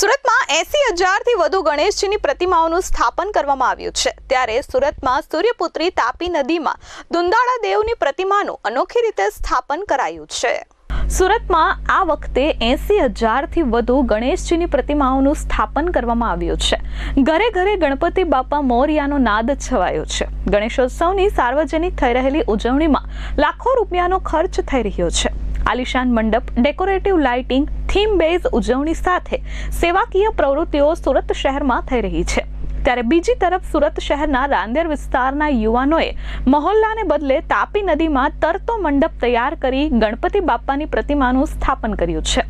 સુરતમાં એસી હજારથી વધુ ગણેશજીની પ્રતિમાઓનું સ્થાપન કરવામાં આવ્યું છે. ત્યારે સુરતમાં સૂર્યપુત્રી તાપી નદીમાં દુંદાળા દેવની પ્રતિમાનું અનોખી રીતે સ્થાપન કરાયું છે. સુરતમાં આ વખતે એસી હજારથી વધુ ગણેશજીની પ્રતિમાઓનું સ્થાપન કરવામાં આવ્યું છે. ઘરે ઘરે ગણપતિ બાપા મોરિયાનો નાદ છવાયો છે. ગણેશોત્સવની સાર્વજનિક થઈ રહેલી ઉજવણીમાં લાખો રૂપિયાનો ખર્ચ થઈ રહ્યો છે. આલિશાન મંડપ, ડેકોરેટિવ લાઇટિંગ થીમ બેઝ ઉજવણી સાથે સેવાકીય પ્રવૃત્તિઓ સુરત શહેરમાં થઈ રહી છે. ત્યારે બીજી તરફ સુરત શહેરના રાંદેર વિસ્તારના યુવાનોએ મહોલ્લાને બદલે તાપી નદીમાં તરતો મંડપ તૈયાર કરી ગણપતિ બાપાની પ્રતિમાનું સ્થાપન કર્યું છે.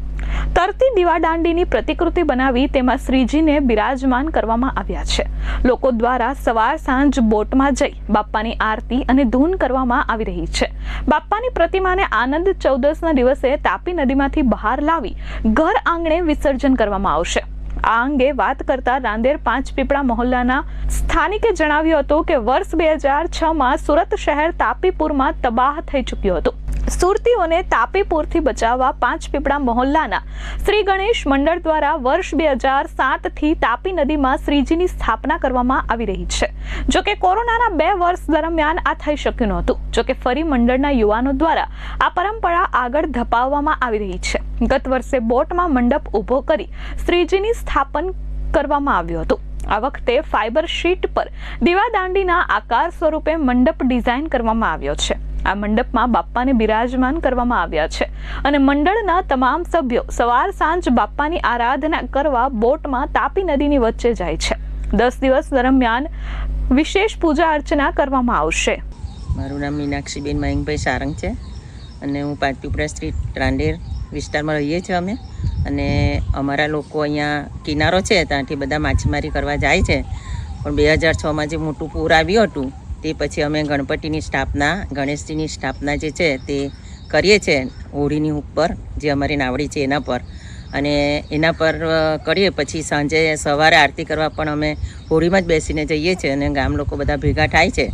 તરતી દીવાદાંડીની પ્રતિકૃતિ બનાવી તેમાં શ્રીજીને બિરાજમાન કરવામાં આવ્યા છે. લોકો દ્વારા સવાર સાંજ બોટમાં જઈ બાપ્પાની આરતી અને ધૂન કરવામાં આવી રહી છે. બાપ્પાની પ્રતિમાને આનંદ ચૌદસના દિવસે તાપી નદીમાંથી બહાર લાવી ઘર આંગણે વિસર્જન કરવામાં આવશે. આ અંગે વાત કરતા રાંદેર પાંચ પીપળા મહોલ્લાના સ્થાનિકે જણાવ્યું હતું કે વર્ષ બે હજાર છમાં સુરત શહેર તાપીપુરમાં તબાહ થઈ ચૂક્યું હતું. સુરતીઓને તાપીપુરથી બચાવવા પાંચ પીપળા મહોલ્લાના શ્રી ગણેશ મંડળ દ્વારા વર્ષ બે હજાર સાતથી તાપી નદીમાં શ્રીજીની સ્થાપના કરવામાં આવી રહી છે. જો કે કોરોનાના બે વર્ષ દરમિયાન આ થઈ શક્યું નહોતું જો કે ફરી મંડળના યુવાનો દ્વારા આ પરંપરા આગળ ધપાવવામાં આવી રહી છે. ગત વર્ષે બોટમાં મંડપ ઊભો કરી શ્રીજીની સ્થાપન કરવામાં આવ્યું હતું. આ વખતે ફાઇબર શીટ પર દીવાદાંડીના આકાર સ્વરૂપે મંડપ ડિઝાઇન કરવામાં આવ્યો છે. આ મંડપમાં બાપ્પાને બિરાજમાન કરવામાં આવ્યા છે. અને મંડળના તમામ સભ્યો સવાર સાંજ બાપ્પાની આરાધના કરવા બોટમાં તાપી નદીની વચ્ચે જાય છે. દસ દિવસ દરમિયાન વિશેષ પૂજા અર્ચના કરવામાં આવશે. મારું નામ મીનાક્ષીબેન મયંકભાઈ સારંગ છે અને હું પાંચપીપળા સ્ટ્રીટ રાંદેર વિસ્તારમાં રહીએ છીએ અમે. અને અમારા લોકો અહીંયા કિનારો છે, ત્યાંથી બધા માછીમારી કરવા જાય છે. પણ બે હજાર છમાં જે મોટું પૂર આવ્યું હતું તે પછી અમે ગણપતિની સ્થાપના, ગણેશજીની સ્થાપના જે છે તે કરીએ છીએ હોળીની ઉપર, જે અમારી નાવડી છે એના પર. અને એના પર કરીએ પછી સાંજે સવારે આરતી કરવા પણ અમે હોળીમાં જ બેસીને જઈએ છીએ અને ગામ લોકો બધા ભેગા થાય છે.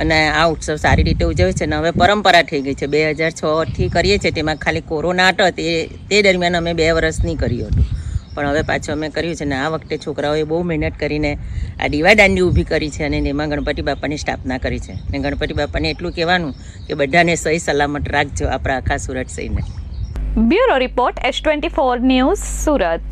અને આ ઉત્સવ સારી રીતે ઉજવે છે અને હવે પરંપરા થઈ ગઈ છે. બે હજાર છથી કરીએ છીએ તેમાં ખાલી કોરોના હતો તે તે દરમિયાન અમે બે વર્ષની કર્યું હતું. પણ હવે પાછું અમે કર્યું છે ને આ વખતે છોકરાઓએ બહુ મહેનત કરીને આ દીવા દાંડી ઊભી કરી છે અને એમાં ગણપતિ બાપાની સ્થાપના કરી છે. અને ગણપતિ બાપાને એટલું કહેવાનું કે બધાને સહી સલામત રાખજો આપણા આખા Surat સહીને. Bureau report S twenty four news Surat.